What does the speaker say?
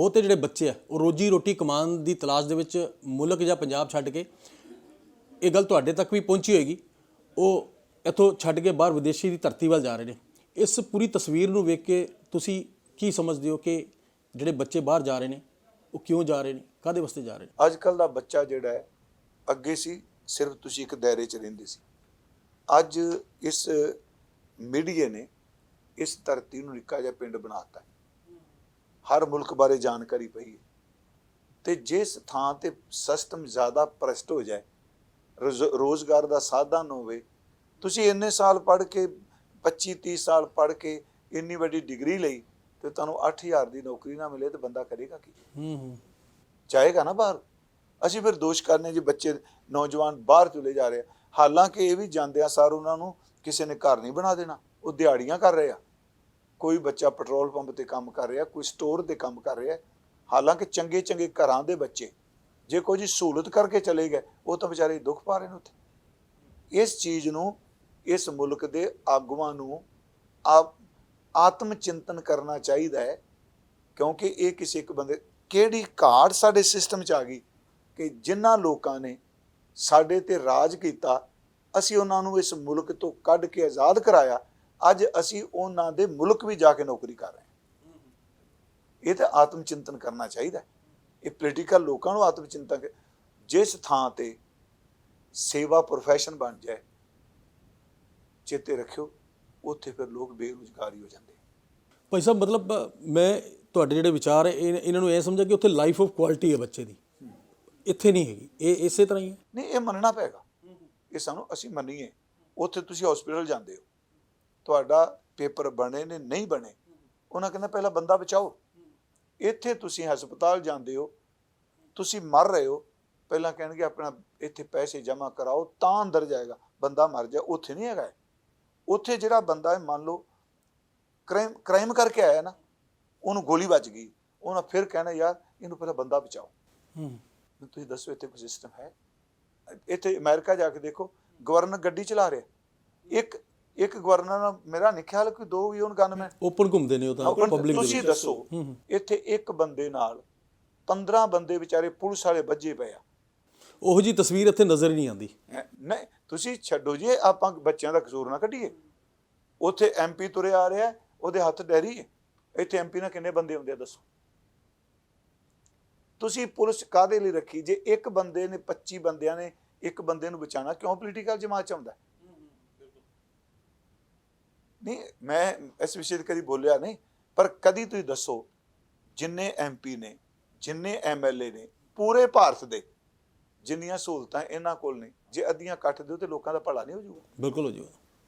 ਬਹੁਤੇ ਜਿਹੜੇ ਬੱਚੇ ਆ, ਉਹ ਰੋਜੀ ਰੋਟੀ ਕਮਾਉਣ ਦੀ ਤਲਾਸ਼ ਦੇ ਵਿੱਚ ਮੁਲਕ ਜਾਂ ਪੰਜਾਬ ਛੱਡ ਕੇ, ਇਹ ਗੱਲ ਤੁਹਾਡੇ ਤੱਕ ਵੀ ਪਹੁੰਚੀ ਹੋਏਗੀ। ਉਹ ਇੱਥੋਂ ਛੱਡ ਕੇ ਬਾਹਰ ਵਿਦੇਸ਼ੀ ਦੀ ਧਰਤੀ ਵੱਲ ਜਾ ਰਹੇ ਨੇ। ਇਸ ਪੂਰੀ ਤਸਵੀਰ ਨੂੰ ਵੇਖ ਕੇ ਤੁਸੀਂ ਕੀ ਸਮਝਦੇ ਹੋ ਕਿ ਜਿਹੜੇ ਬੱਚੇ ਬਾਹਰ ਜਾ ਰਹੇ ਨੇ, ਉਹ ਕਿਉਂ ਜਾ ਰਹੇ ਨੇ ਕਾਦੇ ਵਾਸਤੇ ਜਾ ਰਹੇ ਨੇ? ਅੱਜ ਕੱਲ ਦਾ ਬੱਚਾ ਜਿਹੜਾ ਹੈ, ਅੱਗੇ ਸੀ, ਸਿਰਫ ਤੁਸੀਂ ਇੱਕ ਦਾਇਰੇ 'ਚ ਰਹਿੰਦੇ ਸੀ। ਅੱਜ ਇਸ ਮੀਡੀਆ ਨੇ ਇਸ ਧਰਤੀ ਨੂੰ ਨਿੱਕਾ ਜਿਹਾ ਪਿੰਡ ਬਣਾਤਾ ਹਰ ਮੁਲਕ ਬਾਰੇ ਜਾਣਕਾਰੀ ਪਈ ਹੈ। ਤੇ ਜਿਸ ਥਾਂ ਤੇ ਸਿਸਟਮ ਜ਼ਿਆਦਾ ਪ੍ਰਸ਼ਟ ਹੋ ਜਾਏ ਰੋਜ਼- ਰੋਜ਼ਗਾਰ ਦਾ ਸਾਧਨ ਹੋਵੇ ਤੁਸੀਂ ਇੰਨੇ ਸਾਲ ਪੜ੍ਹ ਕੇ 25 30 ਸਾਲ ਪੜ੍ਹ ਕੇ ਇੰਨੀ ਵੱਡੀ ਡਿਗਰੀ ਲਈ ਤੇ ਤੁਹਾਨੂੰ 8000 ਦੀ ਨੌਕਰੀ ਨਾ ਮਿਲੇ ਤੇ ਬੰਦਾ ਕਰੇਗਾ ਕੀ? ਹੂੰ ਹੂੰ। ਜਾਏਗਾ ਨਾ ਬਾਹਰ? ਅਸੀਂ ਫਿਰ ਦੋਸ਼ ਕਰਨੇ ਜੀ ਬੱਚੇ ਨੌਜਵਾਨ ਬਾਹਰ ਚਲੇ ਜਾ ਰਹੇ ਹਾਲਾਂਕਿ ਇਹ ਵੀ ਜਾਂਦੇ ਆ ਸਾਰ ਉਹਨਾਂ ਨੂੰ ਕਿਸੇ ਨੇ ਘਰ ਨਹੀਂ ਬਣਾ ਦੇਣਾ ਉਹ ਦਿਹਾੜੀਆਂ ਕਰ ਰਹੇ ਆ। ਕੋਈ ਬੱਚਾ ਪੈਟਰੋਲ ਪੰਪ ਤੇ ਕੰਮ ਕਰ ਰਿਹਾ, ਕੋਈ ਸਟੋਰ ਤੇ ਕੰਮ ਕਰ ਰਿਹਾ, ਹਾਲਾਂਕਿ ਚੰਗੇ ਚੰਗੇ ਘਰਾਂ ਦੇ ਬੱਚੇ, ਜੇ ਕੋਈ ਜੀ ਸਹੂਲਤ ਕਰਕੇ ਚਲੇ ਗਏ, ਉਹ ਤਾਂ ਵਿਚਾਰੇ ਦੁੱਖ ਪਾ ਰਹੇ ਨੇ ਉੱਥੇ। ਇਸ ਚੀਜ਼ ਨੂੰ, ਇਸ ਮੁਲਕ ਦੇ ਆਗੂਆਂ ਨੂੰ ਆਤਮ ਚਿੰਤਨ ਕਰਨਾ ਚਾਹੀਦਾ ਹੈ, ਕਿਉਂਕਿ ਇਹ ਕਿਸੇ ਇੱਕ ਬੰਦੇ, ਕਿਹੜੀ ਘਾਟ ਸਾਡੇ ਸਿਸਟਮ 'ਚ ਆ ਗਈ ਕਿ ਜਿਨ੍ਹਾਂ ਲੋਕਾਂ ਨੇ ਸਾਡੇ ਤੇ ਰਾਜ ਕੀਤਾ, ਅਸੀਂ ਉਹਨਾਂ ਨੂੰ ਇਸ ਮੁਲਕ ਤੋਂ ਕੱਢ ਕੇ ਆਜ਼ਾਦ ਕਰਾਇਆ ਅੱਜ ਅਸੀਂ ਉਹਨਾਂ ਦੇ ਮੁਲਕ ਵੀ ਜਾ ਕੇ ਨੌਕਰੀ ਕਰ ਰਹੇ ਹਾਂ। ਇਹ ਤਾਂ ਆਤਮ ਚਿੰਤਨ ਕਰਨਾ ਚਾਹੀਦਾ। ਇਹ ਪੋਲੀਟੀਕਲ ਲੋਕਾਂ ਨੂੰ ਆਤਮ ਚਿੰਤਨ ਜਿਸ ਥਾਂ ਤੇ ਸੇਵਾ ਪ੍ਰੋਫੈਸ਼ਨ ਬਣ ਜਾਏ ਚੇਤੇ ਰੱਖਿਓ ਉੱਥੇ ਫਿਰ ਲੋਕ ਬੇਰੁਜ਼ਗਾਰ ਹੀ ਜਾਂਦੇ ਭਾਈ ਸਾਹਿਬ ਮਤਲਬ ਮੈਂ ਤੁਹਾਡੇ ਜਿਹੜੇ ਵਿਚਾਰ ਹੈ ਇਹ- ਇਹਨਾਂ ਨੂੰ ਇਹ ਸਮਝਿਆ ਕਿ ਉੱਥੇ ਲਾਈਫ ਆਫ ਕੁਆਲਿਟੀ ਹੈ ਬੱਚੇ ਦੀ। ਇੱਥੇ ਨਹੀਂ ਹੈਗੀ। ਇਹ ਇਸੇ ਤਰ੍ਹਾਂ ਹੀ ਹੈ। ਨਹੀਂ ਇਹ ਮੰਨਣਾ ਪਏਗਾ। ਇਹ ਸਾਨੂੰ ਅਸੀਂ ਮੰਨੀਏ ਉੱਥੇ ਤੁਸੀਂ ਹਸਪੀਟਲ ਜਾਂਦੇ ਹੋ। ਤੁਹਾਡਾ ਪੇਪਰ ਬਣੇ ਨੇ ਨਹੀਂ ਬਣੇ ਉਹਨਾਂ ਕਹਿੰਦਾ ਪਹਿਲਾਂ ਬੰਦਾ ਬਚਾਓ। ਇੱਥੇ ਤੁਸੀਂ ਹਸਪਤਾਲ ਜਾਂਦੇ ਹੋ ਤੁਸੀਂ ਮਰ ਰਹੇ ਹੋ ਪਹਿਲਾਂ ਕਹਿਣਗੇ ਆਪਣਾ ਇੱਥੇ ਪੈਸੇ ਜਮ੍ਹਾਂ ਕਰਾਓ ਤਾਂ ਅੰਦਰ ਜਾਏਗਾ ਬੰਦਾ ਮਰ ਜਾ ਉੱਥੇ ਨਹੀਂ ਹੈਗਾ। ਉੱਥੇ ਜਿਹੜਾ ਬੰਦਾ ਹੈ ਮੰਨ ਲਓ ਕ੍ਰਾਈਮ ਕ੍ਰਾਈਮ ਕਰਕੇ ਆਇਆ ਨਾ ਉਹਨੂੰ ਗੋਲੀ ਵੱਜ ਗਈ ਉਹਨਾਂ ਫਿਰ ਕਹਿਣਾ ਯਾਰ ਇਹਨੂੰ ਪਹਿਲਾਂ ਬੰਦਾ ਬਚਾਓ। ਹੂੰ। ਤੁਸੀਂ ਦੱਸੋ ਇੱਥੇ ਕੋਈ ਸਿਸਟਮ ਹੈ? ਇੱਥੇ ਅਮਰੀਕਾ ਜਾ ਕੇ ਦੇਖੋ ਗਵਰਨਰ ਗੱਡੀ ਚਲਾ ਰਿਹਾ। ਇੱਕ ਇੱਕ ਗਵਰਨਰ ਨਾਲ ਮੇਰਾ ਨਹੀਂ ਖਿਆਲ ਕਿ ਦੋ ਵੀ ਉਹਨ ਗਨਮੈਨ ਓਪਨ ਘੁੰਮਦੇ ਨੇ ਉਹ ਤਾਂ ਪਬਲਿਕ ਦੇ ਤੁਸੀਂ ਵਿੱਚ। ਦੱਸੋ ਹੂੰ ਹੂੰ। ਇੱਥੇ ਇੱਕ ਬੰਦੇ ਨਾਲ 15 ਬੰਦੇ ਵਿਚਾਰੇ ਪੁਲਿਸ ਵਾਲੇ ਵੱਜੇ ਪਏ ਆ। ਉਹੋ ਜੀ ਤਸਵੀਰ ਇੱਥੇ ਨਜ਼ਰ ਹੀ ਨਹੀਂ ਆਉਂਦੀ। ਹੈਂ, ਨਹੀਂ ਤੁਸੀਂ ਛੱਡੋ ਜੀ ਆਪਾਂ ਬੱਚਿਆਂ ਦਾ ਕਸੂਰ ਨਾ ਕੱਢੀਏ। ਉੱਥੇ ਐਮਪੀ ਤੁਰੇ ਆ ਰਿਹਾ ਉਹਦੇ ਹੱਥ ਡੈਰੀ ਹੈ। ਇੱਥੇ ਐਮਪੀ ਨਾਲ ਕਿੰਨੇ ਬੰਦੇ ਹੁੰਦੇ ਆ ਦੱਸੋ? ਤੁਸੀਂ ਪੁਲਿਸ ਕਾਦੇ ਲਈ ਰੱਖੀ? ਜੇ ਇੱਕ ਬੰਦੇ ਨੇ 25 ਬੰਦਿਆਂ ਨੇ ਇੱਕ ਬੰਦੇ ਨੂੰ ਬਚਾਉਣਾ ਕਿਉਂ ਪੋਲੀਟੀਕਲ ਜਮਾਤ ਚ ਆਉਂਦਾ? ਨਹੀਂ, ਮੈਂ ਇਸ ਵਿਸ਼ੇ ਤੇ ਕਦੀ ਬੋਲਿਆ ਨਹੀਂ, ਪਰ ਕਦੀ ਤੁਸੀਂ ਦੱਸੋ, ਜਿੰਨੇ ਐਮਪੀ ਨੇ, ਜਿੰਨੇ ਐਮਐਲਏ ਨੇ, ਪੂਰੇ ਭਾਰਤ ਦੇ, ਜਿੰਨੀਆਂ ਸਹੂਲਤਾਂ ਇਹਨਾਂ ਕੋਲ ਨੇ, ਜੇ ਅੱਧੀਆਂ ਕੱਟ ਦਿਓ ਤੇ ਲੋਕਾਂ ਦਾ ਭਲਾ ਨਹੀਂ ਹੋ ਜਾਊਗਾ। ਬਿਲਕੁਲ ਹੋ ਜਾਊਗਾ।